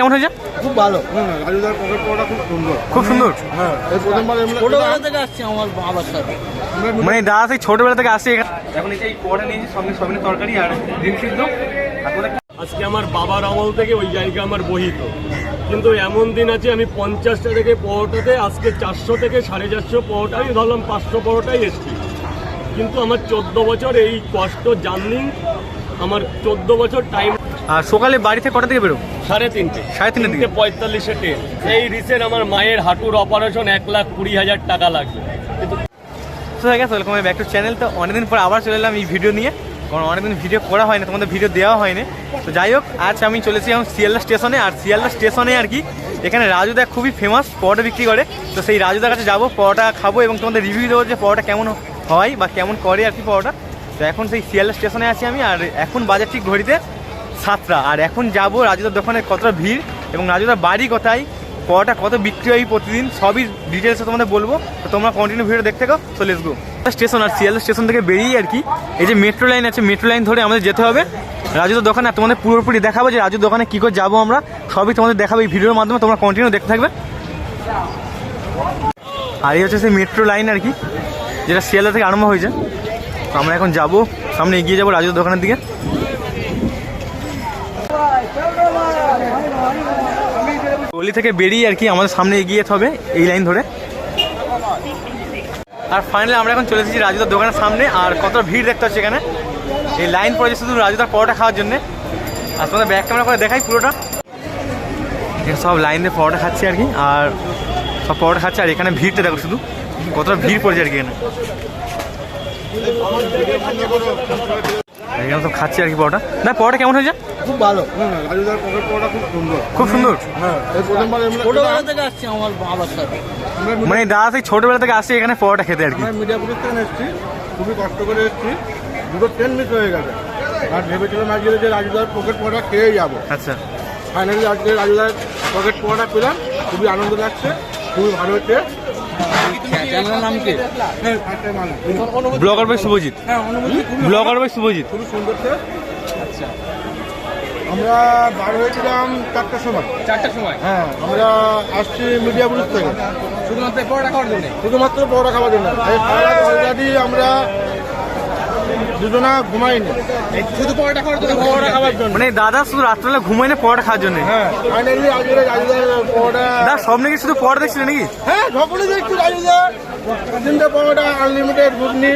কেমন হয়েছে? খুব ভালো। পকেট পড়াটা খুব সুন্দর। খুব সুন্দর? হ্যাঁ এই প্রথমবার ছোটবেলা থেকে আসছি আমার বাবার সাথে। মানে দাদা সেই ছোটবেলা থেকে আসছে এখানে। এখন এই যে এই নিয়েছি সঙ্গে সবিনের তরকারি আর ডিম সিদ্ধ। আজকে আমার বাবার আমল থেকে ওই জায়গা আমার বহিত। কিন্তু এমন দিন আছে আমি পঞ্চাশটা থেকে পরোটাতে আজকে চারশো থেকে সাড়ে চারশো পরোটা আমি ধরলাম পাঁচশো পরোটাই এসছি। কিন্তু আমার চোদ্দ বছর এই কষ্ট জার্নি আমার চোদ্দ বছর টাইম আর সকালে বাড়ি থেকে কটা থেকে বেরো সাড়ে তিনটে। সাড়ে তিনটের থেকে পঁয়তাল্লিশে ট্রেন এই রিসেন্ট আমার মায়ের হাঁটুর অপারেশন এক লাখ কুড়ি হাজার টাকা লাগবে। কিন্তু তো গেছে ওয়েলকাম ব্যাক টু চ্যানেল তো অনেকদিন পর আবার চলে এলাম এই ভিডিও নিয়ে। কারণ অনেকদিন ভিডিও করা হয়নি তোমাদের ভিডিও দেওয়া হয়নি। তো যাই হোক আজ আমি চলেছি এখন শিয়ালদা স্টেশনে। আর শিয়ালদা স্টেশনে আর কি এখানে রাজুদা খুবই ফেমাস পরোটা বিক্রি করে। তো সেই রাজুদার কাছে যাব পরোটা খাব এবং তোমাদের রিভিউ দেবো যে পরোটা কেমন হয় বা কেমন করে আর কি পরোটা। তো এখন সেই শিয়ালদা স্টেশনে আছি আমি। আর এখন বাজার ঠিক ঘড়িতে সাতটা আর এখন যাব রাজুদার দোকানে, কতটা ভিড় এবং রাজুদার বাড়ি কোথায়, পরোটা কত বিক্রি হয় প্রতিদিন, সবই ডিটেলসে তোমাদের বলব। তো তোমরা কন্টিনিউ ভিডিও দেখতে থাকো তো লেটস গো স্টেশন আর শিয়ালদা স্টেশন থেকে বেরিয়ে আর কি, এই যে মেট্রো লাইন আছে মেট্রো লাইন ধরে আমাদের যেতে হবে। রাজুদার দোকানে, আর তোমাদের পুরোপুরি দেখাবো যে রাজুর দোকানে কী করে যাব আমরা, সবই তোমাদের দেখাবো এই ভিডিওর মাধ্যমে, তোমরা কন্টিনিউ দেখতে থাকবে। আর এই হচ্ছে সেই মেট্রো লাইন আর কি, যেটা শিয়ালদা থেকে আরম্ভ হয়েছে। তো আমরা এখন যাব, সামনে এগিয়ে যাব রাজুর দোকানের দিকে। গলি থেকে বেরিয়ে আর কি আমাদের সামনে এগিয়ে যেতে হবে, এই লাইন ধরে। আর ফাইনালি আমরা এখন চলে এসেছি রাজুদার দোকানের সামনে, আর কত ভিড় দেখতে হচ্ছে এখানে। এই লাইন পড়েছে শুধু রাজুদার পরোটা খাওয়ার জন্য। আর তোমাদের ব্যাক ক্যামেরা করে দেখাই পুরোটা। সব লাইন দিয়ে পরোটা খাচ্ছি আর কি, আর সব পরোটা খাচ্ছে, আর এখানে ভিড়টা দেখো শুধু, কতটা ভিড় পড়েছে আর কি এখানে। এখানে সব খাচ্ছে আর কি পরোটা। না পরোটা কেমন হয়েছে? খুব ভালো। খুব সুন্দর। খুব সুন্দর? হ্যাঁ এই প্রথমবার এমনি- ছোটবেলা থেকে আসছি আমার বাবার সাথে। মানে দাদা সেই ছোটবেলা থেকে আসছে এখানে পরোটা খেতে আর কি। আমরা মিডিয়াপুর ট্রেন এসেছি খুবই কষ্ট করে এসেছি। দুটো ট্রেন মিস হয়ে গেছে। আর ভেবেছিলাম আজকে যে রাজুদার পকেট পড়া খেয়ে যাব। আচ্ছা। ফাইনালি আজকে রাজুদার পকেট পড়াটা পেলাম খুবই আনন্দ লাগছে খুবই ভালো হচ্ছে। চ্যানেলের নাম কি? হ্যাঁ, ব্লগার বাই শুভজিৎ। হ্যাঁ ব্লগার বাই শুভজিৎ। খুবই সুন্দর আচ্ছা। আমরা বার হয়েছিলাম চারটার সময়। চারটার সময়? হ্যাঁ আমরা আসছি মিডিয়া ব্রিজ থেকে। শুধুমাত্র পরোটা খাওয়ার জন্য? শুধুমাত্র পরোটা খাওয়ার জন্য। অলরেডি আমরা দুজনা ঘুমাইনি শুধু পরোটা খাওয়ার জন্য? পরোটা খাওয়ার জন্য। মানে দাদা শুধু রাত্রেবেলা ঘুমায় না পরোটা খাওয়ার জন্য? হ্যাঁ পরোটা দাদা সব নাকি শুধু পরোটা দেখছিলে নাকি? হ্যাঁ সকলে দেখছি রাজুদা। তিনটে পরোটা আনলিমিটেড ঘুগনি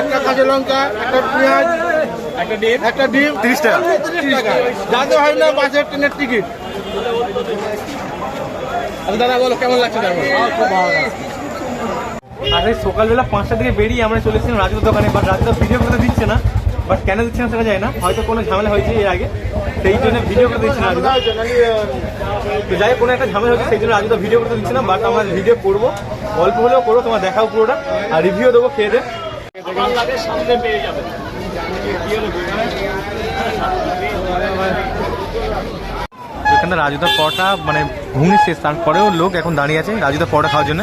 একটা কাঁচা লঙ্কা একটা পেঁয়াজ একটা ডিম? একটা ডিম। 30 টাকা। তিরিশ টাকা। যাতে হয় না বাসের ট্রেনের টিকিট। আচ্ছা, দাদা বলো কেমন লাগছে তারপর আর সকালবেলা পাঁচটা থেকে বেরিয়ে আমরা চলে এসেছিলাম রাজুর দোকানে বাট রাজুদা ভিডিও করে দিচ্ছে না বাট কেন দিচ্ছে না সেটা যায় না, হয়তো কোনো ঝামেলা হয়েছে এর আগে, সেই জন্য ভিডিও করে দিচ্ছে না তো যাই কোনো একটা ঝামেলা হচ্ছে সেই জন্য রাজুদা ভিডিও করতে দিচ্ছে না বাট আমরা ভিডিও করব অল্প হলেও করব, তোমার দেখাও পুরোটা, আর রিভিউ দেবো খেয়ে দে দোকান লাগে সামনে পেয়ে যাবে এখানে রাজুদা পরোটা মানে ঘুমনি শেষ, তারপরেও লোক এখন দাঁড়িয়ে আছে রাজুদা পরোটা খাওয়ার জন্য।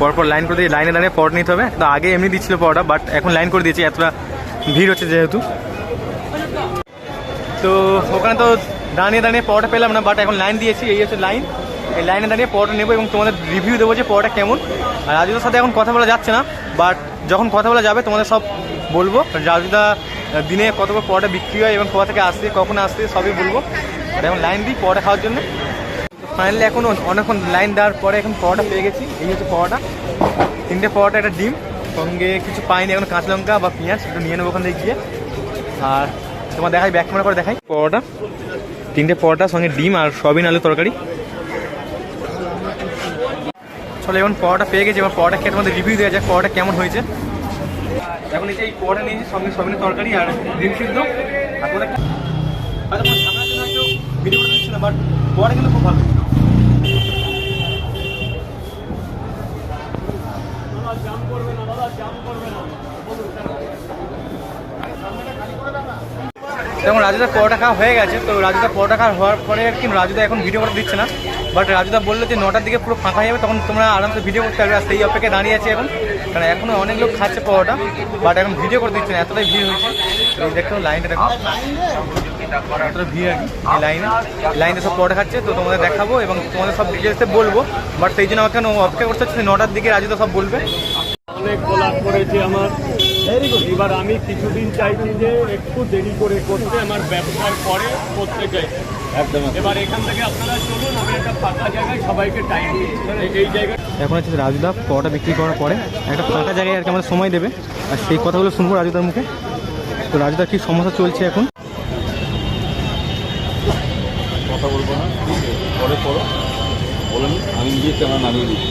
পরপর লাইন করে দিয়ে লাইনে দাঁড়িয়ে পরোটা নিতে হবে। তো আগে এমনি দিচ্ছিল পরোটা বাট এখন লাইন করে দিয়েছে, এতটা ভিড় হচ্ছে যেহেতু। তো ওখানে তো দাঁড়িয়ে দাঁড়িয়ে পরোটা পেলাম না বাট এখন লাইন দিয়েছি, এই হচ্ছে লাইন এই লাইনে দাঁড়িয়ে পরোটা নেব এবং তোমাদের রিভিউ দেবো যে পরোটা কেমন। আর রাজুদার সাথে এখন কথা বলা যাচ্ছে না বাট যখন কথা বলা যাবে, তোমাদের সব বলব। রাজুদা দিনে কত করে বিক্রি হয় এবং কোথা থেকে আসছে কখন আসছে সবই বলব। এখন লাইন দিই পরোটা খাওয়ার জন্য। ফাইনালি এখন অনেকক্ষণ লাইন দেওয়ার পরে এখন পরোটা পেয়ে গেছি। এই হচ্ছে পরোটা। তিনটে পরোটা, একটা ডিম, সঙ্গে কিছু পাইনি, এখন কাঁচা লঙ্কা বা পেঁয়াজ একটু নিয়ে নেব ওখান থেকে গিয়ে। আর তোমার দেখাই ব্যাক ক্যামেরা করে দেখাই। পরোটা, তিনটে পরোটা, সঙ্গে ডিম আর সয়াবিন আলু তরকারি। চলো, এখন পরোটা পেয়ে গেছি। এবার পরোটা খেয়ে তোমাদের রিভিউ দেওয়া যাক, পরোটা কেমন হয়েছে। এখন এই এই পরোটা নিয়েছি, সঙ্গে সয়াবিনের তরকারি আর ডিম সিদ্ধ। আর ভিডিও বাট কিন্তু খুব ভালো। রাজুদার পরোটা খাওয়া হয়ে গেছে, তো রাজুদার পরোটা খাওয়া হওয়ার পরে আর কি রাজুদা এখন ভিডিও করতে দিচ্ছে না। বাট রাজুদা বলল যে নটার দিকে পুরো ফাঁকা যাবে, তখন তোমরা আরামসে ভিডিও করতে পারবে, আর সেই অপেক্ষায় দাঁড়িয়ে আছে এখন। কারণ এখনও অনেক লোক খাচ্ছে পরোটা বাট এখন ভিডিও করতে দিচ্ছে না, এতটাই ভিড় হয়েছে। দেখো লাইনটা দেখো। এতটা ভিড় আর কি লাইনে লাইনে সব পরোটা খাচ্ছে, তো তোমাদের দেখাবো এবং তোমাদের সব ডিটেলসে বলব। বাট সেই জন্য আমাকে অপেক্ষা করতে হচ্ছে নটার দিকে রাজুদা সব বলবে। আমার। এবার আমি কিছুদিন চাইছি যে একটু দেরি করে করতে আমার ব্যবসার পরে করতে চাই। একদম এবার এখান থেকে আপনারা চলুন আমি একটা ফাঁকা জায়গায় সবাইকে টাইম দিচ্ছি। এই জায়গায় এখন হচ্ছে রাজুদা পরোটা বিক্রি করার পরে একটা ফাঁকা জায়গায় আর কি আমাদের সময় দেবে। আর সেই কথাগুলো শুনব রাজুদার মুখে। তো রাজুদার কি সমস্যা চলছে এখন? কথা বলব না পরে পড়ো বলেন আমি নিজে ক্যামেরা নামিয়ে দিচ্ছি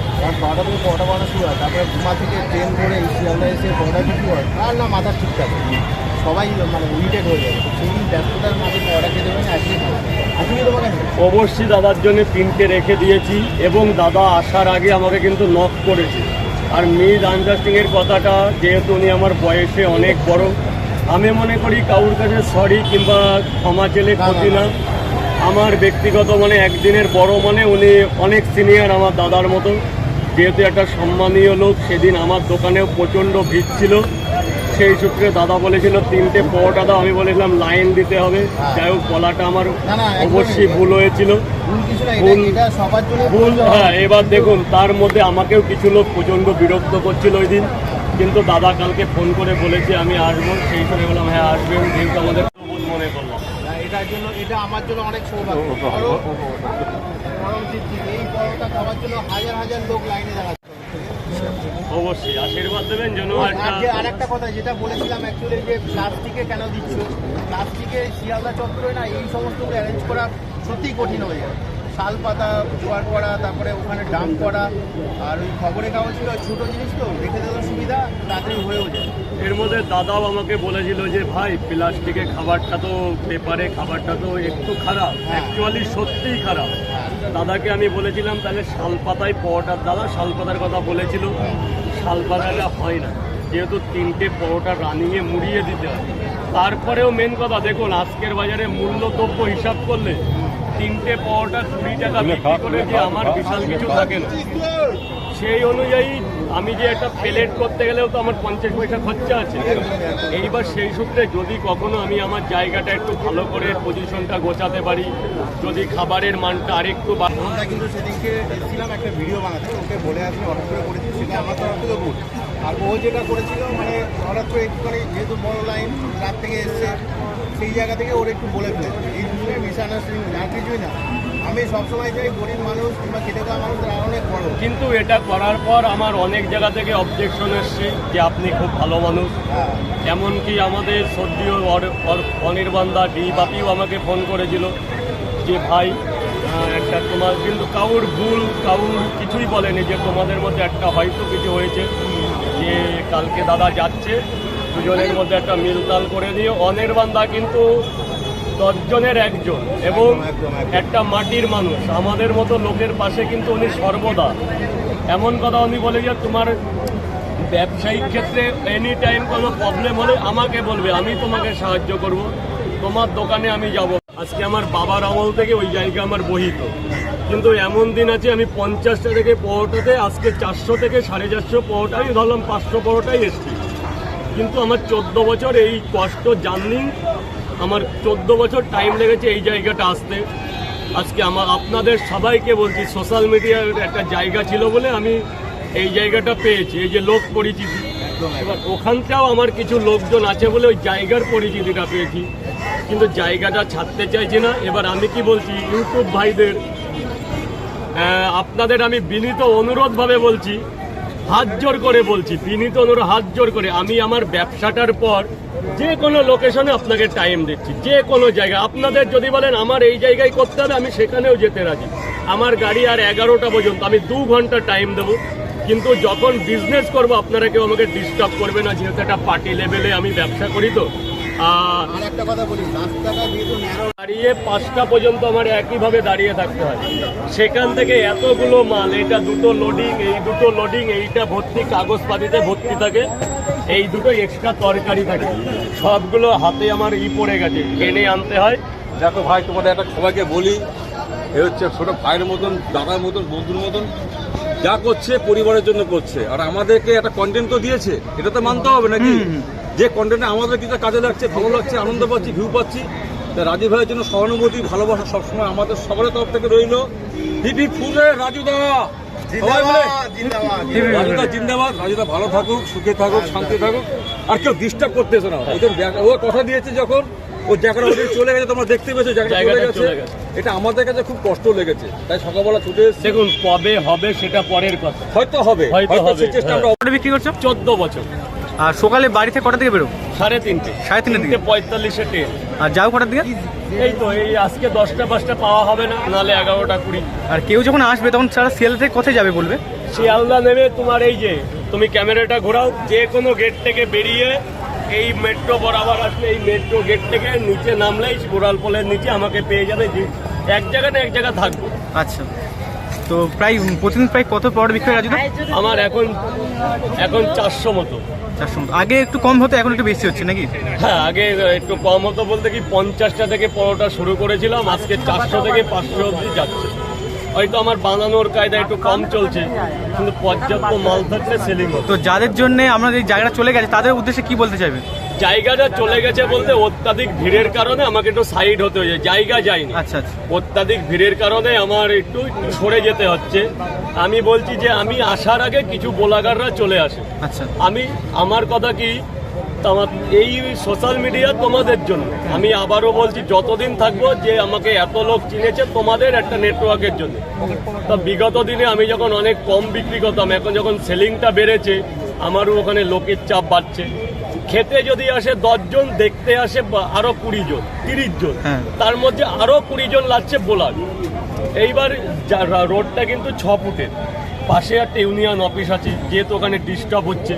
রাত বারোটা থেকে পরোটা বানানো শুরু হয় তারপরে ঘুমা থেকে ট্রেন ধরে শিয়ালদা এসে পরোটা বিক্রি হয় আর না মাথা ঠিক থাকে। সবাই মানে ইরিটেট হয়ে যায়। সেই ব্যস্ততার মাঝে পরোটা খেতে পারে না আজকে অবশ্যই দাদার জন্য তিনটে রেখে দিয়েছি এবং দাদা আসার আগে আমাকে কিন্তু নক করেছে। আর মিস আন্ডারস্ট্যান্ডিংয়ের কথাটা যেহেতু উনি আমার বয়সে অনেক বড় আমি মনে করি কারুর কাছে সরি কিংবা ক্ষমা চেলে ক্ষতি না। আমার ব্যক্তিগত মানে একদিনের বড় মানে উনি অনেক সিনিয়র আমার দাদার মতো। যেহেতু একটা সম্মানীয় লোক সেদিন আমার দোকানেও প্রচণ্ড ভিড় ছিল। সেই সূত্রে দাদা বলেছিল তিনটে পরোটা দাও। আমি বলেছিলাম লাইন দিতে হবে। যাই হোক বলাটা আমার। অবশ্যই ভুল হয়েছিল। ভুল হ্যাঁ এবার দেখুন তার মধ্যে আমাকেও কিছু লোক প্রচণ্ড বিরক্ত করছিল ওই দিন। কিন্তু দাদা কালকে ফোন করে বলেছে আমি আসব। সেই সময় বললাম হ্যাঁ আসবেন যেহেতু আমাদের ভুল মনে করলাম। এটার জন্য এটা আমার জন্য অনেক সৌভাগ্য। এই পরোটা খাওয়ার জন্য হাজার হাজার লোক লাইনে দাঁড়াচ্ছে। অবশ্যই আশীর্বাদ দেবেন যেন আর একটা কথা যেটা বলেছিলাম অ্যাকচুয়ালি যে প্লাস্টিকে কেন দিচ্ছ? প্লাস্টিকে শিয়ালদা চত্বরে না এই সমস্তগুলো অ্যারেঞ্জ করা সত্যিই কঠিন হয়ে যায়। শাল পাতা জোয়ার করা তারপরে ওখানে ডাম্প করা আর ওই খবরের কাগজগুলো ছোটো জিনিস তো রেখে দেওয়ার সুবিধা তাড়াতাড়ি হয়েও যায়। এর মধ্যে দাদাও আমাকে বলেছিল যে ভাই প্লাস্টিকে খাবারটা তো পেপারে খাবারটা তো একটু খারাপ। অ্যাকচুয়ালি সত্যিই খারাপ। দাদাকে আমি বলেছিলাম তাহলে শালপাতায় পরোটার দাদা শালপাতার কথা বলেছিল। শালপাতাটা হয় না। যেহেতু তিনটে পরোটা রানিংয়ে মুড়িয়ে দিতে হয়। তারপরেও মেন কথা দেখুন আজকের বাজারে মূল্য দ্রব্য হিসাব করলে তিনটে পরোটা কুড়ি টাকা বিক্রি করে যে আমার বিশাল কিছু থাকে না। সেই অনুযায়ী আমি যে একটা প্লেট করতে গেলেও তো আমার পঞ্চাশ পয়সা খরচা আছে। এইবার সেই সূত্রে যদি কখনো আমি আমার জায়গাটা একটু ভালো করে পজিশনটা গোছাতে পারি, যদি খাবারের মানটা আরেকটু আমরা কিন্তু সেদিনকে এসেছিলাম একটা ভিডিও বানাতে, ওকে বলে আসলে হঠাৎ করে করেছি, সেটা আমার তরফ থেকে ভুল। আর ও যেটা করেছিল মানে হঠাৎ করে একটুখানি যেহেতু বড় লাইন রাত থেকে এসছে, সেই জায়গা থেকে ওর একটু বলে ফেলেছে। এই দুটোই মিসআন্ডারস্ট্যান্ডিং আর কিছুই না। আমি সবসময় চাই গরিব মানুষ কিংবা খেটে খাওয়া মানুষ তারা অনেক বড়। কিন্তু এটা করার পর আমার অনেক জায়গা থেকে অবজেকশন এসছে যে আপনি খুব ভালো মানুষ। হ্যাঁ। এমনকি আমাদের অর- অর- ডি বাপিও আমাকে ফোন করেছিল যে ভাই একটা তোমার কিন্তু কাউর ভুল কাউর কিছুই বলেনি যে তোমাদের মধ্যে একটা হয়তো কিছু হয়েছে যে কালকে দাদা যাচ্ছে দুজনের মধ্যে একটা মিলতাল করে দিয়ে অনির্বাণদা কিন্তু দশজনের একজন এবং। একটা মাটির মানুষ। আমাদের মতো লোকের পাশে কিন্তু উনি সর্বদা। এমন কথা উনি বলে যে তোমার ব্যবসায়িক ক্ষেত্রে এনি টাইম কোনো প্রবলেম হলে আমাকে বলবে আমি তোমাকে সাহায্য করব। তোমার দোকানে আমি যাব। আজকে আমার বাবার আমল থেকে ওই জায়গা আমার বহিত। কিন্তু এমন দিন আছে আমি পঞ্চাশটা থেকে পরোটাতে আজকে চারশো থেকে সাড়ে চারশো পরোটা আমি ধরলাম পাঁচশো পরোটাই এসছি। কিন্তু আমার চোদ্দ বছর এই কষ্ট জার্নি আমার চোদ্দ বছর টাইম লেগেছে এই জায়গাটা আসতে। আজকে আমার আপনাদের সবাইকে বলছি সোশ্যাল মিডিয়ার একটা জায়গা ছিল বলে আমি এই জায়গাটা পেয়েছি, এই যে লোক পরিচিতি। এবার ওখানটাও আমার কিছু লোকজন আছে বলে ওই জায়গার পরিচিতিটা পেয়েছি। কিন্তু জায়গাটা ছাড়তে চাইছি না। এবার আমি কি বলছি ইউটিউব ভাইদের আপনাদের আমি বিনীত অনুরোধভাবে বলছি, হাত জোর করে বলছি, বিনীত অনুরোধ, হাত জোর করে। আমি আমার ব্যবসাটার পর যে কোনো লোকেশনে আপনাকে টাইম দিচ্ছি যে কোনো জায়গায়। আপনাদের যদি বলেন আমার এই জায়গায় করতে হবে আমি সেখানেও যেতে রাজি। আমার গাড়ি আর এগারোটা পর্যন্ত আমি দু ঘণ্টা টাইম দেবো। কিন্তু যখন বিজনেস করব আপনারা কেউ আমাকে ডিস্টার্ব করবে না যেহেতু একটা পার্টি লেভেলে আমি ব্যবসা করি তো। দাঁড়িয়ে পাঁচটা পর্যন্ত আমার একইভাবে দাঁড়িয়ে থাকতে হয়। সেখান থেকে এতগুলো মাল এটা দুটো লোডিং এই দুটো লোডিং এইটা ভর্তি কাগজপাতিতে ভর্তি থাকে। এই দুটো এক্সট্রা তরকারি থাকে। সবগুলো হাতে আমার ই পড়ে গেছে এনে আনতে হয়। দেখো ভাই তোমাদের একটা সবাইকে বলি এ হচ্ছে ছোটো ভাইয়ের মতন দাদার মতন বন্ধুর মতন। যা করছে পরিবারের জন্য করছে। আর আমাদেরকে একটা কন্টেন্ট তো দিয়েছে এটা তো মানতে হবে নাকি? যে কন্টেন্টে আমাদের কিছু কাজে লাগছে ভালো লাগছে আনন্দ পাচ্ছি ভিউ পাচ্ছি তা রাজীব ভাইয়ের জন্য সহানুভূতি ভালোবাসা সবসময় আমাদের সবার তরফ থেকে রইল। হিপি ফুলে রাজু দা। সবাই মিলে। রাজুদা জিন্দাবাদ রাজুদা ভালো থাকুক সুখে থাকুক শান্তি থাকুক। আর কেউ ডিস্টার্ব করতেছে না। ও কথা দিয়েছে যখন ও জায়গাটা ওদের চলে গেছে তোমরা দেখতে পেয়েছ জায়গাটা চলে জায়গাটা গেছে। চলে গেছে। এটা আমাদের কাছে খুব কষ্ট লেগেছে। তাই সকালবেলা ছুটে এসেছি। দেখুন কবে হবে সেটা পরের কথা। হয়তো হবে। হয়তো হয়তো হবে, সেই চেষ্টা আমরা বিক্রি করছ? চোদ্দ বছর। আর সকালে বাড়ি থেকে কটা থেকে বেরো সাড়ে তিনটে। সাড়ে তিনটের দিকে? পঁয়তাল্লিশে ট্রেন আর যাও কটার দিকে? এই তো এই আজকে দশটা পাঁচটা পাওয়া হবে না নাহলে এগারোটা কুড়ি। আর কেউ যখন আসবে তখন তারা সেল থেকে কোথায় যাবে বলবে? শিয়ালদা নেমে তোমার এই যে তুমি ক্যামেরাটা ঘোরাও যে কোনো গেট থেকে বেরিয়ে এই মেট্রো বরাবর আসলে এই মেট্রো গেট থেকে নিচে নামলেই গোড়াল পোলের নিচে আমাকে পেয়ে যাবে যে এক জায়গা না এক জায়গা থাকব। আচ্ছা। তো প্রায় প্রতিদিন প্রায় কত পরোটা বিক্রি হয় রাজুদা আমার এখন এখন চারশো মতো। চারশো মতো। আগে একটু কম হতো এখন একটু বেশি হচ্ছে নাকি? হ্যাঁ আগে একটু কম হতো বলতে কি পঞ্চাশটা থেকে পরোটা শুরু করেছিলাম আজকে চারশো থেকে পাঁচশো অবধি যাচ্ছে। হয়তো আমার বানানোর কায়দা একটু কম চলছে কিন্তু পর্যাপ্ত মাল থাকলে সেলিং তো যাদের জন্য আমরা এই জায়গাটা চলে গেছে তাদের উদ্দেশ্যে কি বলতে চাইবে জায়গাটা চলে গেছে বলতে অত্যাধিক ভিড়ের কারণে আমাকে একটু সাইড হতে হয়েছে জায়গা যায়নি। আচ্ছা আচ্ছা। অত্যাধিক ভিড়ের কারণে আমার একটু সরে যেতে হচ্ছে। আমি বলছি যে আমি আসার আগে কিছু গোলাগাররা চলে আসে। আচ্ছা। আমি আমার কথা কি তোমার এই সোশ্যাল মিডিয়া তোমাদের জন্য। আমি আবারও বলছি যতদিন থাকব যে আমাকে এত লোক চিনেছে তোমাদের একটা নেটওয়ার্কের জন্য। তা বিগত দিনে আমি যখন অনেক কম বিক্রি করতাম এখন যখন সেলিংটা বেড়েছে আমারও ওখানে লোকের চাপ বাড়ছে। খেতে যদি আসে দশজন দেখতে আসে আরও কুড়ি জন তিরিশ জন হ্যাঁ। তার মধ্যে আরও কুড়ি জন লাগছে বোলার। এইবার রোডটা কিন্তু ছ ফুটের। পাশে একটা ইউনিয়ন অফিস আছে যেহেতু ওখানে ডিস্টার্ব হচ্ছে।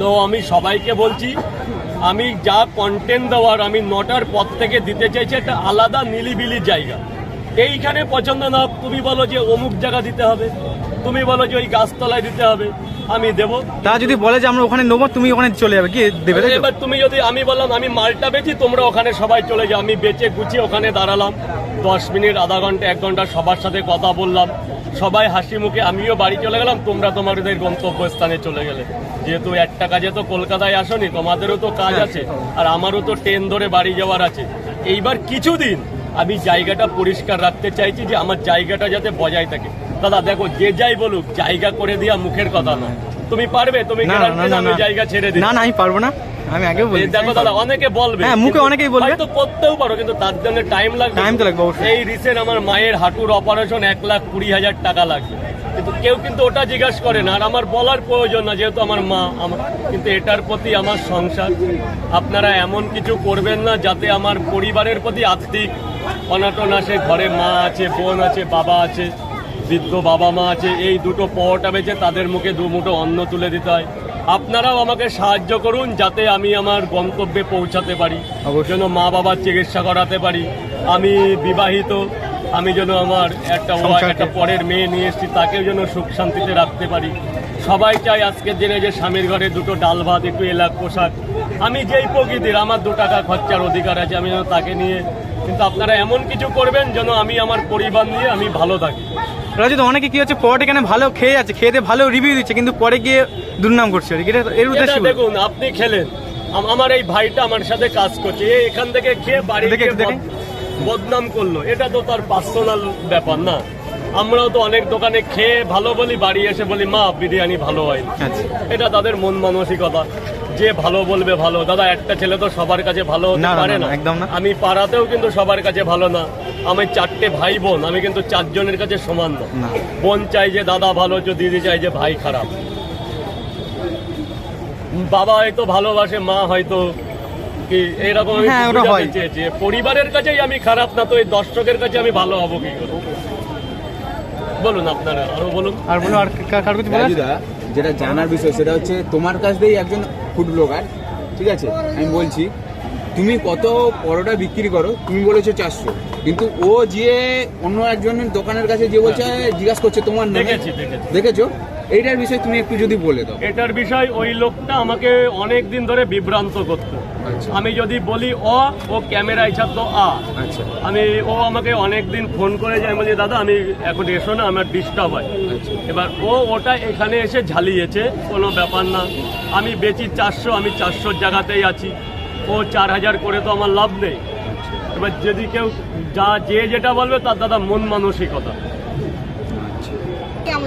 তো আমি সবাইকে বলছি আমি যা কন্টেন্ট দেওয়ার আমি নটার পর থেকে দিতে চাইছি একটা আলাদা নিলিবিলি জায়গা। এইখানে পছন্দ না তুমি বলো যে অমুক জায়গা দিতে হবে তুমি বলো যে ওই গাছতলায় দিতে হবে। আমি দেবো। তারা যদি বলে যে আমরা ওখানে নেব তুমি ওখানে চলে যাবে কি দেবে এবার তুমি যদি আমি বললাম আমি মালটা বেচি তোমরা ওখানে সবাই চলে যাও। আমি বেচে গুছিয়ে ওখানে দাঁড়ালাম। দশ মিনিট আধা ঘণ্টা এক ঘণ্টা সবার সাথে কথা বললাম। সবাই হাসি মুখে আমিও বাড়ি চলে গেলাম। তোমরা তোমাদের গন্তব্যস্থানে চলে গেলে। যেহেতু একটা কাজে তো কলকাতায় আসনি তোমাদেরও তো কাজ আছে আর আমারও তো ট্রেন ধরে বাড়ি যাওয়ার আছে। এইবার কিছুদিন আমি জায়গাটা পরিষ্কার রাখতে চাইছি যে আমার জায়গাটা যাতে বজায় থাকে। দাদা দেখো যে যাই বলুক জায়গা করে দেওয়া মুখের কথা না তুমি পারবে? তুমি না না না না না জায়গা ছেড়ে দিই না না আমি পারব না। আমি আগেও বলি দেখো দাদা অনেকে বলবে। হ্যাঁ, মুখে অনেকেই বলবে। হয়তো করতেও পারো কিন্তু তার জন্য টাইম লাগবে। Time তো লাগবে অবশ্যই। এই রিসেন্ট আমার মায়ের হাঁটুর অপারেশন এক লাখ কুড়ি হাজার টাকা লাগবে। কিন্তু কেউ কিন্তু ওটা জিজ্ঞাসা করে না। আর আমার বলার প্রয়োজন না যেহেতু আমার মা আমার কিন্তু এটার প্রতি আমার সংসার। আপনারা এমন কিছু করবেন না যাতে আমার পরিবারের প্রতি আর্থিক অনাটন আসে। ঘরে মা আছে বোন আছে বাবা আছে। বৃদ্ধ বাবা মা আছে এই দুটো পরোটা বেচে তাদের মুখে দু মুঠো অন্ন তুলে দিতে হয়। আপনারাও আমাকে সাহায্য করুন যাতে আমি আমার গন্তব্যে পৌঁছাতে পারি। যেন মা বাবার চিকিৎসা করাতে পারি। আমি বিবাহিত আমি যেন আমার একটা একটা পরের মেয়ে নিয়ে এসেছি তাকেও যেন সুখ শান্তিতে রাখতে পারি। সবাই চাই আজকের দিনে যে স্বামীর ঘরে দুটো ডাল ভাত একটু এলাক পোশাক। আমি যেই প্রকৃতির আমার দু টাকা খরচার অধিকার আছে আমি যেন তাকে নিয়ে কিন্তু আপনারা এমন কিছু করবেন যেন আমি আমার পরিবার নিয়ে আমি ভালো থাকি। রাজু তো অনেকে কি হচ্ছে পরোটা এখানে ভালো খেয়ে যাচ্ছে খেয়ে ভালো রিভিউ দিচ্ছে কিন্তু পরে গিয়ে দুর্নাম করছে আর কি। এর উদ্দেশ্যে দেখুন আপনি খেলেন। আমার এই ভাইটা আমার সাথে কাজ করছে এখান থেকে খেয়ে বাড়ি। বদনাম করল। এটা তো তার পার্সোনাল ব্যাপার না। আমরাও তো অনেক দোকানে খেয়ে ভালো বলি বাড়ি এসে বলি মা বিরিয়ানি ভালো হয়। আচ্ছা। এটা তাদের মন মানসিকতা। যে ভালো বলবে ভালো। দাদা একটা ছেলে তো সবার কাছে ভালো হতে পারে না, একদম না। আমি পাড়াতেও কিন্তু সবার কাছে ভালো না। আমি চারটে ভাই বোন আমি কিন্তু চারজনের কাছে সমান না। বোন চাই যে দাদা ভালো যে দিদি চাই যে ভাই খারাপ। বাবা হয়তো ভালোবাসে মা হয়তো কি এইরকম আমি হ্যাঁ। চেয়েছি। পরিবারের কাছেই আমি খারাপ না তো এই দর্শকের কাছে আমি ভালো হব কি করে? বলুন আপনারা আরও বলুন। আর বলো আর কার কিছু? রাজুদা যেটা জানার বিষয় সেটা হচ্ছে তোমার কাছ দিয়েই একজন ফুড ব্লগার ঠিক আছে? আমি বলছি তুমি কত পরোটা বিক্রি করো তুমি বলেছ চারশো। কিন্তু ও যে অন্য একজনের দোকানের কাছে যে বলছে জিজ্ঞাসা করছে তোমার নামে? দেখেছি? এইটার বিষয় তুমি একটু যদি বলে দাও। এটার বিষয় ওই লোকটা আমাকে অনেক দিন ধরে বিভ্রান্ত করতো। আমি যদি বলি অ ও ক্যামেরায় ছাড়তো আ। আচ্ছা। আমি ও আমাকে অনেক দিন ফোন করে যায় বলি দাদা আমি এখন এসো না আমার ডিস্টার্ব হয়। আচ্ছা। এবার ও ওটা এখানে এসে ঝালিয়েছে কোনো ব্যাপার না। আমি বেচি চারশো আমি চারশোর জায়গাতেই আছি। ও চার হাজার করে তো আমার লাভ নেই। এবার যদি কেউ যা যে যেটা বলবে তার দাদা মন মানসিকতা।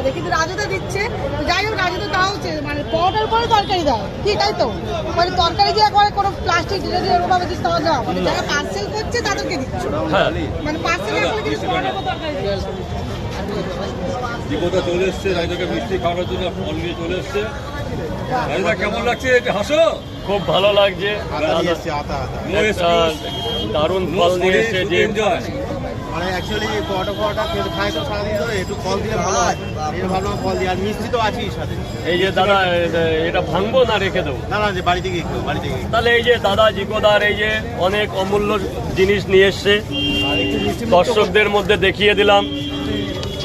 আমাদের কিন্তু রাজুদা দিচ্ছে। যাই হোক রাজুদা তাও মানে পরোটার পরে তরকারি দাও। ঠিক তাই তো? মানে তরকারি দিয়ে একবারে কোনো প্লাস্টিক যদি এরকমভাবে দিচ্ছে তাহলে না মানে যারা পার্সেল করছে তাদেরকে দিচ্ছে। হ্যাঁ। মানে পার্সেল এখন কিন্তু পরোটার তরকারি চলে এসছে রাজদাকে মিষ্টি খাওয়ানোর জন্য ফল নিয়ে চলে এসছে। রাজদা কেমন লাগছে? হাসো। খুব ভালো লাগছে। দারুণ ফল নিয়ে এসে যে মানে অ্যাকচুয়ালি পরোটা খেতে খাই তো সারাদিন ধরে একটু ফল দিলে ভালো হয়। ভাবলাম ফল দিয়ে আর মিষ্টি তো আছেই সাথে। এই যে দাদা এটা ভাঙবো না রেখে দেবো? না না যে বাড়ি থেকে একটু বাড়ি থেকে তাহলে এই যে দাদা জিকোদার এই যে অনেক অমূল্য জিনিস নিয়ে এসছে। দর্শকদের মধ্যে দেখিয়ে দিলাম।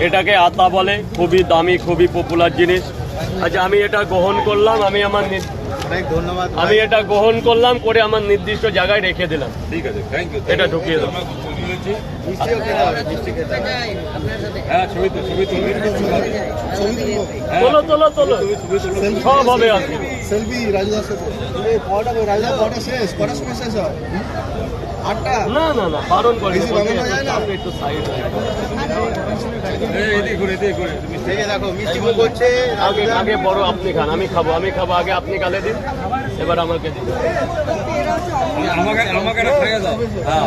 এটাকে আতা বলে খুবই দামি খুবই পপুলার জিনিস। আচ্ছা আমি এটা গ্রহণ করলাম আমি আমার ধন্যবাদ আমি এটা গ্রহণ করলাম করে আমার নির্দিষ্ট জায়গায় রেখে দিলাম। ঠিক আছে থ্যাংক ইউ এটা ঢুকিয়ে দাও। হবে হ্যাঁ ছবি তো ছবি তোলো তোলো। তোলো সব হবে সেলফি শেষ সময় শেষ হয়। আটটা? না না না বারণ করে? একটু সাইড আগে আগে বড় আপনি খান আমি খাব আমি খাব আগে আপনি গালে দিন এবার আমাকে দিন। আমাকে আমাকে খাইয়ে দাও। হ্যাঁ।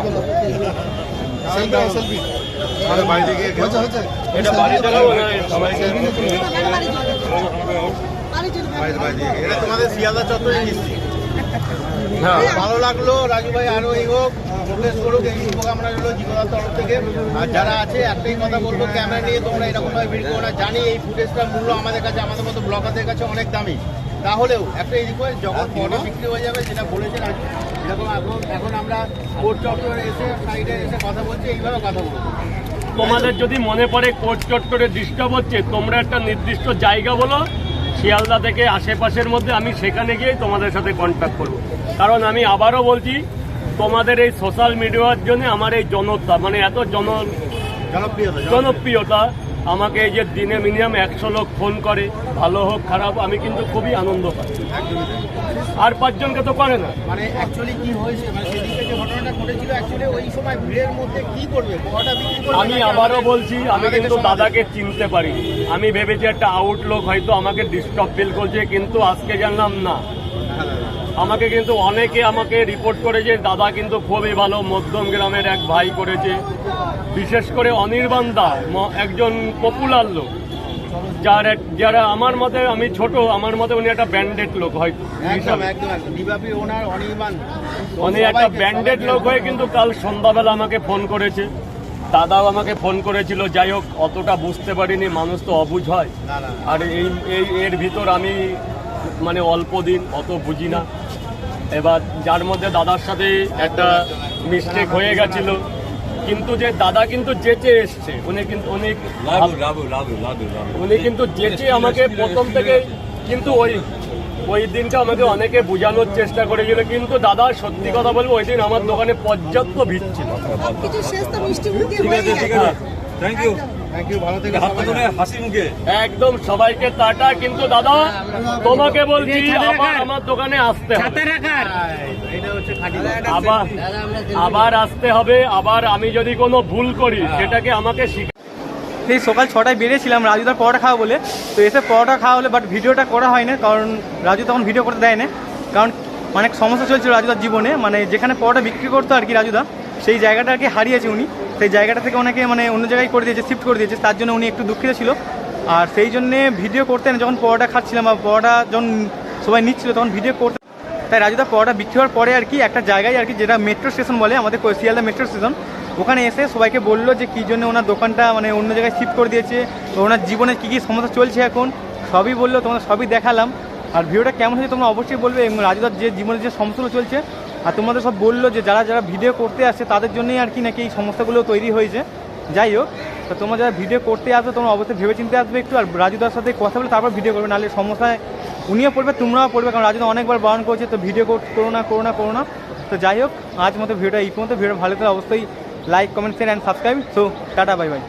হ্যাঁ ভালো লাগল। রাজু ভাই আরও এই হোক প্রোগ্রেস করুক এই শুভকামনা রইল জীবনার তরফ থেকে। আর যারা আছে একটাই কথা বলব ক্যামেরা নিয়ে তোমরা এরকম ভাবে ভিড় করো না। জানি এই ফুটেজটার মূল্য আমাদের কাছে আমাদের মতো ব্লগারদের কাছে অনেক দামি। তাহলেও একটা এই রিকোয়েস্ট যখন ফটো বিক্রি হয়ে যাবে যেটা বলেছেন রাজু এরকম এখন এখন আমরা কোর্ট চত্বরে এসে সাইডে এসে কথা বলছি এইভাবে কথা বলব। তোমাদের যদি মনে পড়ে কোর্ট চত্বরে ডিস্টার্ব হচ্ছে তোমরা একটা নির্দিষ্ট জায়গা বলো শিয়ালদা থেকে আশেপাশের মধ্যে আমি সেখানে গিয়ে তোমাদের সাথে কন্ট্যাক্ট করব। কারণ আমি আবারও বলছি তোমাদের এই সোশ্যাল মিডিয়ার জন্য আমার এই জনতা মানে এত জন জনপ্রিয়তা। জনপ্রিয়তা আমাকে এই যে দিনে মিনিমাম একশো লোক ফোন করে ভালো হোক খারাপ আমি কিন্তু খুবই আনন্দ পাই। আর পাঁচজনকে তো করে না। মানে অ্যাকচুয়ালি কি হয়েছে? মানে সেদিকে যে ঘটনাটা ঘটেছিল অ্যাকচুয়ালি ওই সময় ভিড়ের মধ্যে কি করবে? আমি আবারও বলছি আমি কিন্তু দাদাকে চিনতে পারি আমি ভেবেছি একটা আউটলুক হয়তো আমাকে ডিস্টার্ব ফিল করছে কিন্তু আজকে জানলাম না। আমাকে কিন্তু অনেকে আমাকে রিপোর্ট করেছে দাদা কিন্তু খুবই ভালো মধ্যম গ্রামের এক ভাই করেছে। বিশেষ করে অনির্বাণ দা একজন পপুলার লোক। যার এক যারা আমার মতে আমি ছোট আমার মতে উনি একটা ব্যান্ডেড লোক অনির্বাণ। উনি একটা ব্যান্ডেড লোক হয়ে কিন্তু কাল সন্ধ্যাবেলা আমাকে ফোন করেছে। দাদাও আমাকে ফোন করেছিল যাই হোক অতটা বুঝতে পারিনি মানুষ তো অবুঝ হয়। আর এই এই এর ভিতর আমি মানে অল্প দিন অত বুঝি না। এবার যার মধ্যে দাদার সাথে একটা মিস্টেক হয়ে গেছিল কিন্তু যে দাদা কিন্তু জেচে এসছে। উনি কিন্তু উনি লাভ লাভ লাভ লাভ লাভ উনি কিন্তু জেচে আমাকে প্রথম থেকে কিন্তু ওই ওই দিনটা আমাকে অনেকে বোঝানোর চেষ্টা করেছিল। কিন্তু দাদা সত্যি কথা বলব ওই দিন আমার দোকানে পর্যাপ্ত ভিড় ছিল। হয়ে থ্যাংক ইউ থ্যাংক ইউ ভালো থেকে হাসি মুখে। একদম সবাইকে টাটা কিন্তু দাদা তোমাকে বলছি আবার আমার দোকানে আসতে হবে। এটা হচ্ছে খাঁটি আবার আবার আসতে হবে আবার আমি যদি কোনো ভুল করি সেটাকে আমাকে শিখা সেই সকাল ছটায় বেরিয়েছিলাম রাজুদার পরোটা খাওয়া বলে। তো এসে পরোটা খাওয়া হলে বাট ভিডিওটা করা হয় না কারণ রাজু তখন ভিডিও করতে দেয় না কারণ অনেক সমস্যা চলছিল রাজুদার জীবনে মানে যেখানে পরোটা বিক্রি করতো আর কি রাজুদা সেই জায়গাটা আর কি হারিয়েছে উনি। সেই জায়গাটা থেকে অনেকে মানে অন্য জায়গায় করে দিয়েছে শিফট করে দিয়েছে, তার জন্য উনি একটু দুঃখিত ছিল। আর সেই জন্যে ভিডিও করতেন যখন পরোটা খাচ্ছিলাম বা পরোটা যখন সবাই নিচ্ছিল, তখন ভিডিও করতে তাই রাজুদা পরোটা বিক্রি হওয়ার পরে আর কি একটা জায়গায় আর কি, যেটা মেট্রো স্টেশন বলে, আমাদের শিয়ালদা মেট্রো স্টেশন ওখানে এসে সবাইকে বলল যে কী জন্য ওনার দোকানটা মানে অন্য জায়গায় শিফট করে দিয়েছে ওনার জীবনে কী কী সমস্যা চলছে এখন, সবই বলল, তোমাদের সবই দেখালাম। আর ভিডিওটা কেমন হয়েছে তোমরা অবশ্যই বলবে, এবং রাজুদার যে জীবনে যে সমস্যাগুলো চলছে আর তোমাদের সব বলল যে যারা যারা ভিডিও করতে আসে তাদের জন্যই আর কি নাকি এই সমস্যাগুলো তৈরি হয়েছে। যাই হোক, তো তোমরা যারা ভিডিও করতে আসবে, তোমরা অবশ্যই ভেবে চিন্তে আসবে একটু, আর রাজুদার সাথে কথা বলে তারপর ভিডিও করবে, নাহলে সমস্যায় উনিও পড়বে, তোমরাও পড়বে, কারণ রাজুদা অনেকবার বারণ করছে, তো ভিডিও করো না করো না করো না। তো যাই হোক, আজ মতো ভিডিওটা এই পর্যন্ত ভিডিও ভালো থাকলে অবশ্যই like comment share and subscribe so tata bye bye